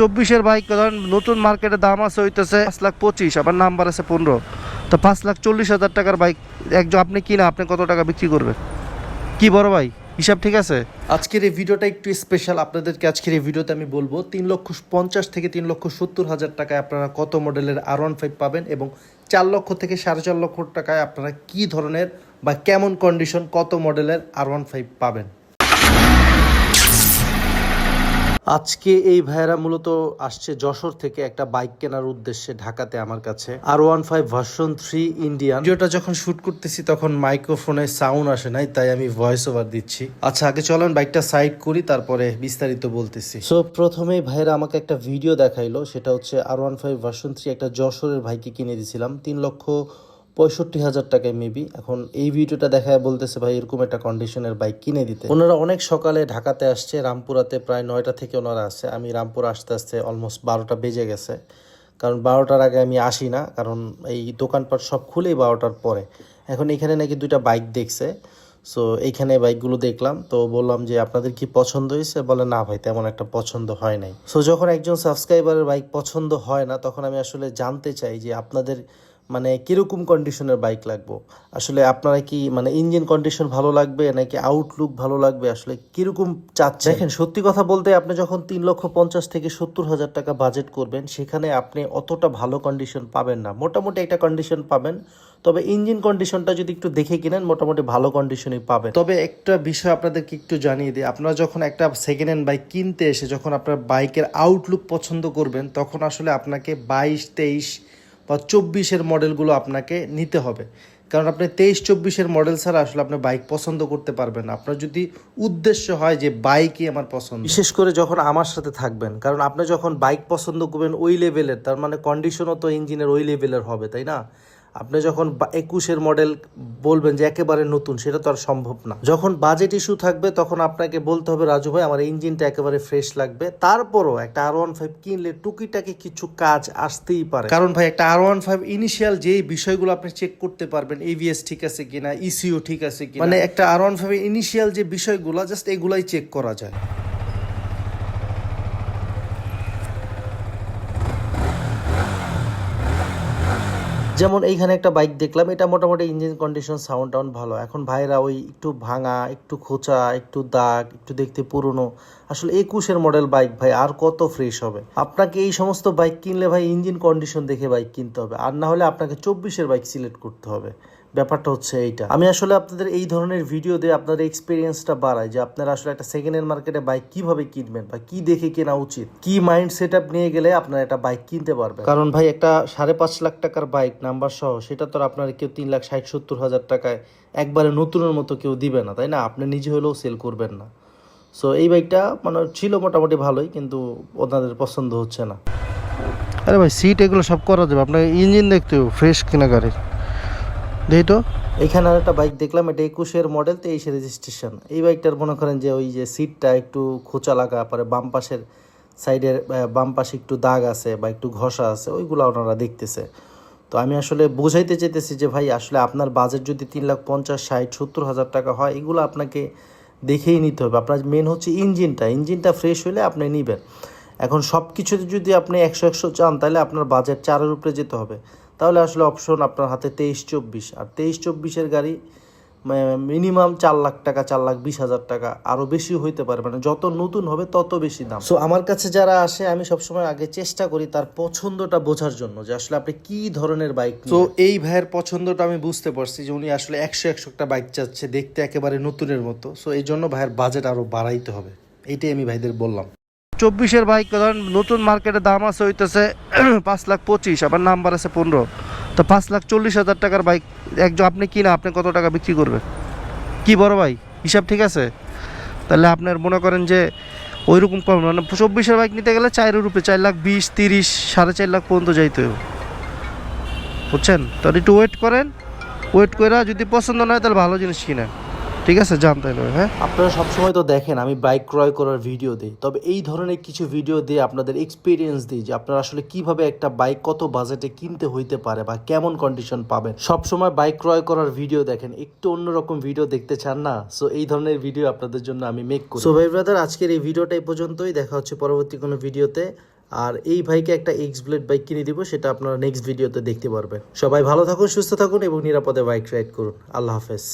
চব্বিশের বাইক ধরেন নতুন মার্কেটে দাম আছে, হইতেছে পাঁচ লাখ পঁচিশ, আবার নাম্বার আছে পনেরো। তো পাঁচ লাখ চল্লিশ হাজার টাকার বাইক একজন আপনি কিনা, আপনি কত টাকা বিক্রি করবেন? কি বড় ভাই? হিসাব ঠিক আছে? আজকের এই ভিডিওটা একটু স্পেশাল আপনাদেরকে, আজকের এই ভিডিওতে আমি বলব, তিন লক্ষ পঞ্চাশ থেকে তিন লক্ষ সত্তর হাজার টাকায় আপনারা কত মডেলের আর ওয়ান ফাইভ পাবেন এবং চার লক্ষ থেকে সাড়ে চার লক্ষ টাকায় আপনারা কি ধরনের বা কেমন কন্ডিশন কত মডেলের আর ওয়ান ফাইভ পাবেন? আজকে এই ভাইয়েরা মূলত আসছে যশোর থেকে একটা বাইক কেনার উদ্দেশ্যে ঢাকাতে আমার কাছে। R one five version three Indian ভিডিওটা যখন শুট করতেছি তখন মাইক্রোফোনে সাউন্ড আসে নাই তাই আমি ভয়েস ওভার দিচ্ছি। আচ্ছা আগে চলেন বাইকটা সাইড করি তারপরে বিস্তারিত বলতেছি। সো প্রথমেই ভাইয়েরা আমাকে একটা ভিডিও দেখাইলো সেটা হচ্ছে R one five version three একটা যশোরের ভাইকে কিনে দিয়েছিলাম তিন লক্ষ পঁয়ষট্টি হাজার টাকায় মেবি এখন এই ভিডিওটা দেখায় বলতেছে, ভাই, এরকম একটা কন্ডিশনের বাইক কিনে দিতে। ওনারা অনেক সকালে ঢাকাতে আসছে, রামপুরাতে প্রায় নয়টা থেকে ওনারা আসছে। আমি রামপুর আসতে আসতে অলমোস্ট বারোটা বেজে গেছে। কারণ বারোটার আগে আমি আসি না, কারণ এই দোকানপাট সব খুলেই বারোটার পরে। এখন এখানে নাকি দুইটা বাইক দেখছে। সো এইখানে বাইকগুলো দেখলাম, তো বললাম যে, আপনাদের কি পছন্দ হয়েছে? বলে, না ভাই, তেমন একটা পছন্দ হয় নাই। সো যখন একজন সাবস্ক্রাইবারের বাইক পছন্দ হয় না, তখন আমি আসলে জানতে চাই যে, আপনাদের মানে কীরকম কন্ডিশনের বাইক লাগবো? আসলে আপনারা কি মানে ইঞ্জিন কন্ডিশন ভালো লাগবে নাকি আউটলুক ভালো লাগবে? আসলে কীরকম চাচ্ছে দেখেন, সত্যি কথা বলতে আপনি যখন তিন লক্ষ পঞ্চাশ থেকে সত্তর হাজার টাকা বাজেট করবেন, সেখানে আপনি অতটা ভালো কন্ডিশন পাবেন না। মোটামুটি একটা কন্ডিশন পাবেন, তবে ইঞ্জিন কন্ডিশনটা যদি একটু দেখে কিনেন, মোটামুটি ভালো কন্ডিশনই পাবেন। তবে একটা বিষয় আপনাদেরকে একটু জানিয়ে দিই, আপনারা যখন একটা সেকেন্ড হ্যান্ড বাইক কিনতে এসে, যখন আপনার বাইকের আউটলুক পছন্দ করবেন, তখন আসলে আপনাকে বাইশ, তেইশ বা চব্বিশের মডেলগুলো আপনাকে নিতে হবে। কারণ আপনি তেইশ, চব্বিশের মডেল ছাড়া আসলে আপনি বাইক পছন্দ করতে পারবেন আপনার যদি উদ্দেশ্য হয় যে বাইকই আমার পছন্দ। বিশেষ করে যখন আমার সাথে থাকবেন, কারণ আপনি যখন বাইক পছন্দ করবেন ওই লেভেলের তার মানে কন্ডিশনও তো ইঞ্জিনের ওই লেভেলের হবে, তাই না? আপনি যখন একুশের মডেল বলবেন যে একেবারে নতুন, সেটা তো আর সম্ভব না। যখন বাজেট ইস্যু থাকবে, তখন আপনাকে বলতে হবে, রাজু ভাই, আমার ইঞ্জিনটা একেবারে ফ্রেশ লাগবে। তারপরও একটা আর ওয়ান ফাইভ কিনলে টুকিটাকি কিছু কাজ আসতেই পারে। কারণ ভাই, একটা আর ওয়ান ফাইভ ইনিশিয়াল যেই বিষয়গুলো আপনি চেক করতে পারবেন এভিএস ঠিক আছে কিনা ইসিও ঠিক আছে কিনা মানে একটা আর ওয়ান ফাইভ ইনিশিয়াল যে বিষয়গুলো জাস্ট এগুলাই চেক করা যায়। যেমন এইখানে একটা বাইক দেখলাম, এটা মোটামুটি ইঞ্জিন কন্ডিশন সাউন্ড টাউন্ড ভালো। এখন ভাইরা ওই একটু ভাঙা, একটু খোঁচা, একটু দাগ, একটু দেখতে পুরনো। আসলে একুশের মডেল বাইক ভাই, আর কত ফ্রেশ হবে। আপনাকে এই সমস্ত বাইক কিনলে ভাই ইঞ্জিন কন্ডিশন দেখে বাইক কিনতে হবে। আর না হলে আপনাকে চব্বিশের বাইক সিলেক্ট করতে হবে। ব্যাপারটা হচ্ছে এইটা। আমি আসলে আপনাদের এই ধরনের ভিডিও দিয়ে আপনাদের এক্সপিরিয়েন্সটা বাড়াই যে আপনারা আসলে একটা সেকেন্ড হ্যান্ড মার্কেটে বাইক কীভাবে কিনবেন বা কি দেখে কেনা উচিত? কি মাইন্ড সেট আপ নিয়ে গেলে আপনারা একটা বাইক কিনতে পারবেন? কারণ ভাই একটা সাড়ে পাঁচ লাখ টাকার বাইক নাম্বার সহ সেটা তো আর আপনার কেউ তিন লাখ ষাট সত্তর হাজার টাকায় একবারে নতুনের মতো কেউ দিবে না তাই না? আপনি নিজে হলেও সেল করবেন না। সো এই বাইকটা মানে ছিল মোটামুটি ভালোই কিন্তু ওনাদের পছন্দ হচ্ছে না। আরে ভাই সিট এগুলো সব করা যাবে। আপনাকে ইঞ্জিন দেখতে ফ্রেশ কিনা গাড়ির দেখি তো এখানে আর একটা বাইক দেখলাম, এটা একুশের মডেল তেইশে রেজিস্ট্রেশন এই বাইকটার মনে করেন যে ওই যে সিটটা একটু খোঁচা লাগা, পরে বাম পাশের সাইডের বাম পাশে একটু দাগ আছে বা একটু ঘষা আছে, ওইগুলো ওনারা দেখতেছে। তো আমি আসলে বোঝাইতে চাইতেছি যে ভাই, আসলে আপনার বাজেট যদি তিন লাখ পঞ্চাশ, ষাট, সত্তর হাজার টাকা হয়, এগুলো আপনাকে দেখেই নিতে হবে। আপনার মেন হচ্ছে ইঞ্জিনটা ইঞ্জিনটা ফ্রেশ হলে আপনি নেবেন। এখন সব কিছুতে যদি আপনি একশো একশো চান, তাহলে আপনার বাজেট চারের উপরে যেতে হবে। তাহলে আসলে অপশন আপনার হাতে তেইশ চব্বিশ। আর তেইশ চব্বিশের গাড়ি মিনিমাম চার লাখ টাকা চার লাখ বিশ হাজার টাকা। আরও বেশি হইতে পারে মানে যত নতুন হবে তত বেশি দাম। সো আমার কাছে যারা আসে আমি সবসময় আগে চেষ্টা করি তার পছন্দটা বোঝার জন্য যে আসলে আপনি কি ধরনের বাইক তো এই ভাইয়ের পছন্দটা আমি বুঝতে পারছি যে উনি আসলে একশো একশো একটা বাইক চাচ্ছে দেখতে একেবারে নতুনের মতো। সো এই জন্য ভাইয়ের বাজেট আরও বাড়াইতে হবে। এইটাই আমি ভাইদের বললাম। চব্বিশের বাইক, ধরেন নতুন মার্কেটে দাম আছে হইতেছে পাঁচ লাখ পঁচিশ, আবার নাম্বার আছে পনেরো। তো পাঁচ লাখ চল্লিশ হাজার টাকার বাইক একজন আপনি কিনা, আপনি কত টাকা বিক্রি করবেন? কি বড় ভাই? হিসাব ঠিক আছে? তাহলে আপনার মনে করেন যে ওইরকম কম মানে চব্বিশের বাইক নিতে গেলে চারের উপরে চার লাখ বিশ, তিরিশ, সাড়ে চার লাখ পর্যন্ত যাইতে বুঝছেন? তাহলে একটু ওয়েট করেন। ওয়েট করে যদি পছন্দ না হয়, তাহলে ভালো জিনিস কিনেন। ঠিক আছে জানতে হবে হ্যাঁ? আপনারা সবসময় তো দেখেন আমি বাইক ক্রয় করার ভিডিও দিই। তবে এই ধরনের কিছু ভিডিও দিয়ে আপনাদের এক্সপিরিয়েন্স দিই যে আপনারা আসলে কীভাবে একটা বাইক কত বাজেটে কিনতে হইতে পারে বা কেমন কন্ডিশন পাবেন। সবসময় বাইক ক্রয় করার ভিডিও দেখেন একটু অন্যরকম ভিডিও দেখতে চান না? সো এই ধরনের ভিডিও আপনাদের জন্য আমি মেক করি। সো ভাই ব্রাদার আজকের এই ভিডিওটা এই পর্যন্তই। দেখা হচ্ছে পরবর্তী কোনো ভিডিওতে আর এই ভাইকে একটা এক্স ব্লেড বাইক কিনে দিব সেটা আপনারা নেক্সট ভিডিওতে দেখতে পারবেন। সবাই ভালো থাকুন সুস্থ থাকুন এবং নিরাপদে বাইক রাইড করুন। আল্লাহ হাফেজ।